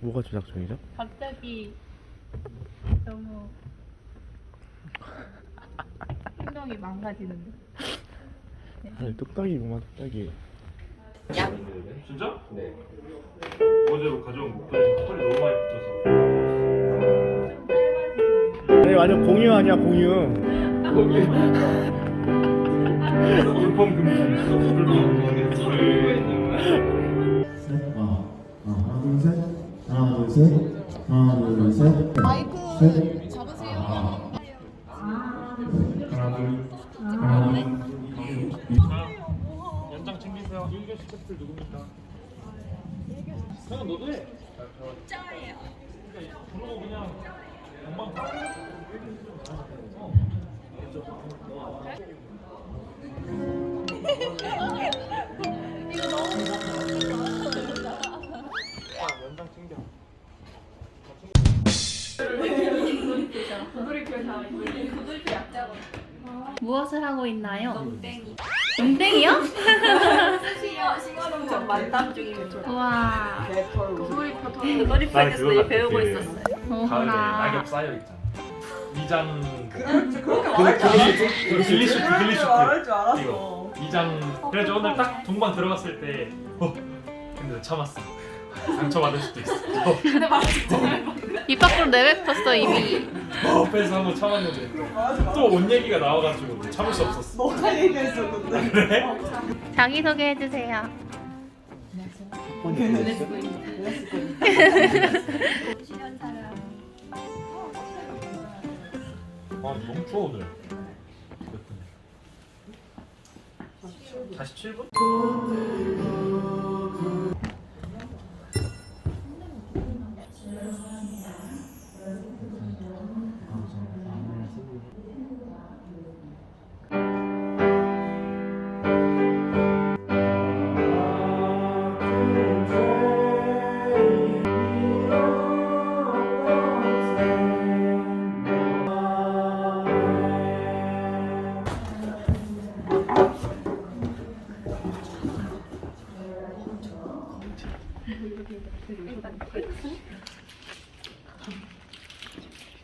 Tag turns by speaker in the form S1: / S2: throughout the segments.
S1: 뭐가 조작 중이죠?
S2: 갑자기 너무 생명이 망가지는데.
S1: 아니 뚝딱이 뭐만 뚝딱이
S3: 진짜? 네. 어제로 가져온 목도리 털이 너무 많이 붙어서.
S1: 네 완전 공유 아니야 공유
S3: 불법 금지. 불법
S4: 하나 둘셋 하나 둘셋
S5: 마이크
S4: 셋
S5: 잡으세요.
S4: 하나 둘 하나
S3: 연장 챙기세요. 1교시 채플 누굽니까? 형은 너도 해. 짜예요. 그러고 그냥 금방 연장
S2: 무엇을 하고 있나요? 농땡이. 농땡이요?
S5: 신호등전 만담 중입니다.
S2: 우와.
S5: 머리
S3: 난 그거 같아.
S5: 배우고
S3: 그
S5: 있었어요.
S3: 가을에
S2: 어머나.
S3: 낙엽 쌓여 있잖아. 위장
S5: 그렇게
S3: 그
S5: 말할 줄 알았어.
S3: 글리슈트 글리슈트
S5: 말할 줄 알았어.
S3: 이거 위장 그래서 오늘 딱 동방 들어갔을 때 어, 근데 참았어 상처 받을 수도 있어
S2: 입 밖으로 내뱉었어 이미.
S3: 어 빼서 한번 참았는데 또 옷 얘기가 나와가지고 참을 수 없었어
S5: 너가 얘기했어 근데.
S3: 그래?
S2: 자기 소개 해 주세요.
S3: 아 너무 추워 오늘 47분?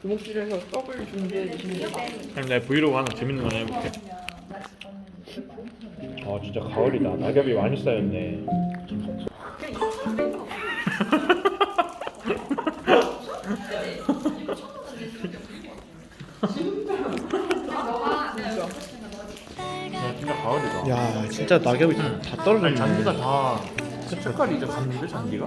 S5: 주목실에서 떡을 준비해 주시면
S3: 그럼 내가 브이로그 하나 재밌는 거 하나 해볼게. 아 진짜 가을이다. 낙엽이 많이 쌓였네. 야 진짜 가을이다.
S1: 야 진짜 낙엽이 다 떨어졌네.
S3: 잔디가 다. 색깔이 이제 갔는데 잔디가?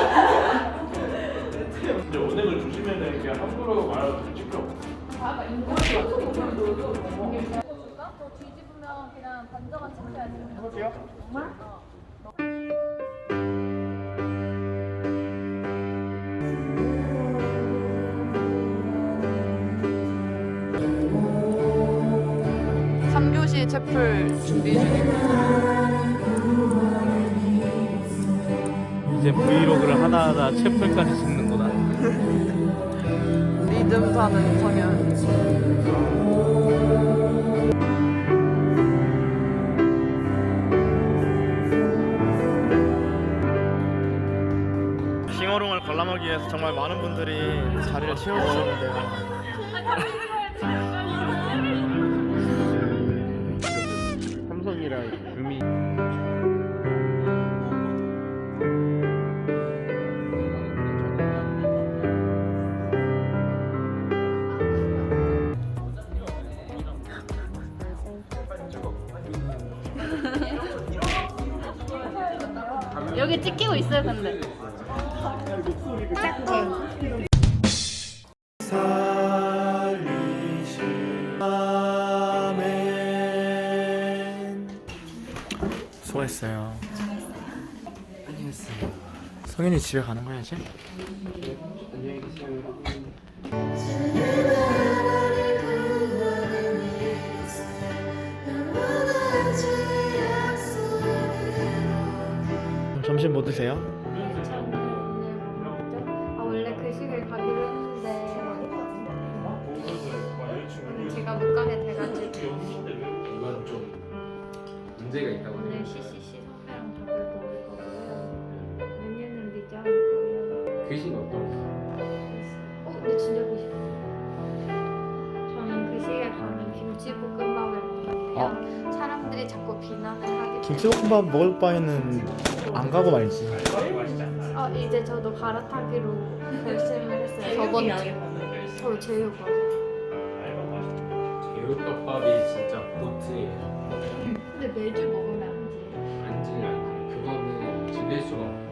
S2: 뒤집으면 그냥 반정한 챙겨야지.
S5: 삼교시 채플 준비 중입니다.
S1: 이제 브이로그를 하나하나 챕터까지 찍는구나
S5: 리듬 타는 성현.
S1: 관람하기 위해서 정말 많은 분들이 자리를 채워주셨는데요 삼성이라 유미
S2: 여기 찍히고 있어요 근데.
S1: 수고했어요. 안녕했어요. 성현이 집에 가는 거야 이제?
S6: 안녕히 계세요.
S1: 점심 뭐 드세요?
S6: 아 글식을 가기로 했는데 제가 못 가게 돼가지고
S7: 이건 좀 문제가 있다고
S6: 오늘. CCC 선배랑 저걸 먹을 거고요. 메뉴는 리자일 거예요.
S7: 귀신 어떤?
S6: 어, 근데 진짜 글식. 저는 글식에 가면 김치볶음밥을 먹는데요. 사람들이 자꾸 비난을 하기
S1: 김치볶음밥 먹을 바에는 안 가고 말지.
S6: 어 이제 저도 갈아타기로 결심을 했어요. 저번 주. 어 제육밥.
S7: 제육덮밥이 진짜 보트예요.
S6: 근데 매주 먹으면 안 돼.
S7: 안지 안지. 그거는 지낼 수가.